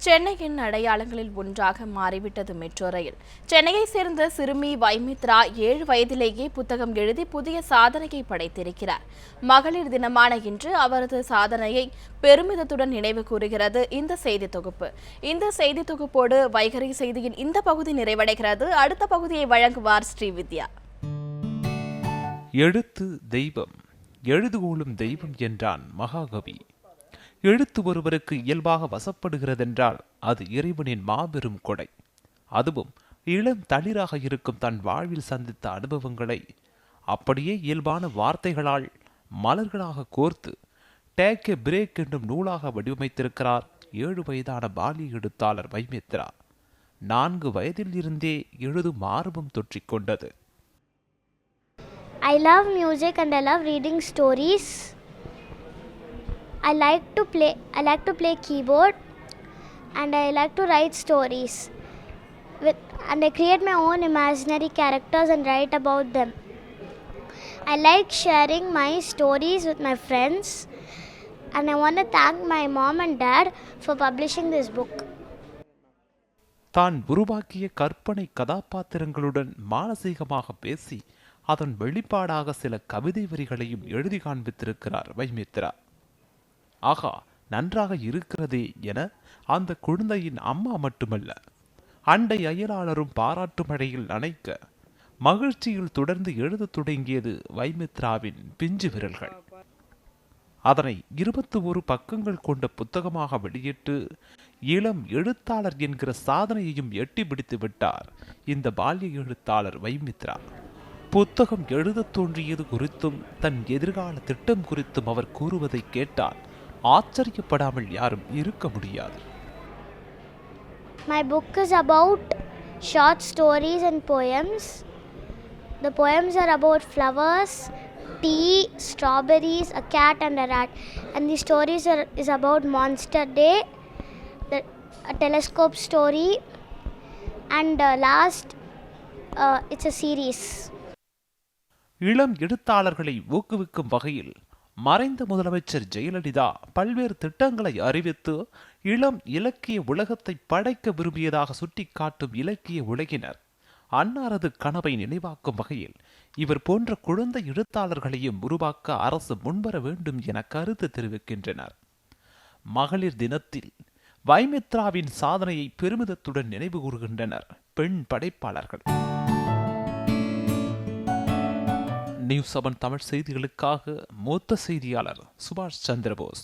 சென்னையின் அடையாளங்களில் ஒன்றாக மாறிவிட்டது மெட்ரோ ரயில். சென்னையை சேர்ந்த சிறுமி வைமித்ரா ஏழு வயதிலேயே புத்தகம் எழுதி புதிய சாதனையை படைத்திருக்கிறார். மகளிர் தினமான இன்று அவரது சாதனையை பெருமிதத்துடன் நினைவு கூறுகிறது இந்த செய்தி தொகுப்பு. இந்த செய்தி தொகுப்போடு வைகரி செய்தியின் இந்த பகுதி நிறைவடைகிறது. அடுத்த பகுதியை வழங்குவார் ஸ்ரீவித்யா எழுத்து தெய்வம் எழுதுகோளும் தெய்வம் என்றான் மகாகவி. எழுத்து ஒருவருக்கு இயல்பாக வசப்படுகிறதென்றால் அது இறைவனின் மாபெரும் கொடை. அதுவும் இளம் தளிராக இருக்கும் தன் வாழ்வில் சந்தித்த அனுபவங்களை அப்படியே இயல்பான வார்த்தைகளால் மலர்களாக கோர்த்து டேக் எ பிரேக் என்னும் நூலாக வடிவமைத்திருக்கிறார் ஏழு வயதான பாலி எழுத்தாளர் வைமித்ரா. நான்கு வயதில் இருந்தே எழுதும் ஆர்வம் தொற்றிக்கொண்டது. I love music and I love reading stories. I like to play I like to play keyboard and I like to write stories. With and I create my own imaginary characters and write about them. I like sharing my stories with my friends and I want to thank my mom and dad for publishing this book. தான் உருவாக்கிய கற்பனை கதாபாத்திரங்களுடன் மானசீகமாக பேசி அதன் வெளிப்பாடாக சில கவிதை வரிகளையும் எழுதி காண்பித்திருக்கிறார் வைமித்ரா ஆகா நன்றாக இருக்கிறதே என அந்த குழந்தையின் அம்மா மட்டுமல்ல அண்டை அயலாளரும் பாராட்டு மழையில் நனைக்க மகிழ்ச்சியில் தொடர்ந்து எழுதத் தொடங்கியது வைமித்ராவின் பிஞ்சு விரல்கள். அதனை இருபத்தி ஒரு பக்கங்கள் கொண்ட புத்தகமாக வெளியிட்டு இளம் எழுத்தாளர் என்கிற சாதனையையும் எட்டி பிடித்து விட்டார் இந்த பால்ய எழுத்தாளர் வைமித்ரா. புத்தகம் எழுதத் தோன்றியது குறித்தும் தன் எதிர்கால திட்டம் குறித்தும் அவர் கூறுவதை கேட்டால் ஆச்சரியப்படாமல் யாரும் இருக்க முடியாது My book is about short stories and poems. The poems are about flowers, tea, strawberries, a cat, and a rat. And the stories are is about Monster Day, the a telescope story, and uh, last, uh, it's a series. இளம் எழுத்தாளர்களை ஊக்குவிக்கும் வகையில் மறைந்த முதலமைச்சர் ஜெயலலிதா பல்வேறு திட்டங்களை அறிவித்து இளம் இலக்கிய உலகத்தை படைக்க விரும்பியதாக சுட்டிக்காட்டும் இலக்கிய உலகினர் அன்னாரது கனவை நினைவாக்கும் வகையில் இவர் போன்ற குழந்தை எழுத்தாளர்களையும் உருவாக்க அரசு முன்வர வேண்டும் என கருத்து தெரிவிக்கின்றனர். மகளிர் தினத்தில் வைமித்ராவின் சாதனையை பெருமிதத்துடன் நினைவு கூறுகின்றனர் பெண் படைப்பாளர்கள். நியூஸ் செவன் தமிழ் செய்திகளுக்காக மூத்த செய்தியாளர் சுபாஷ் சந்திரபோஸ்.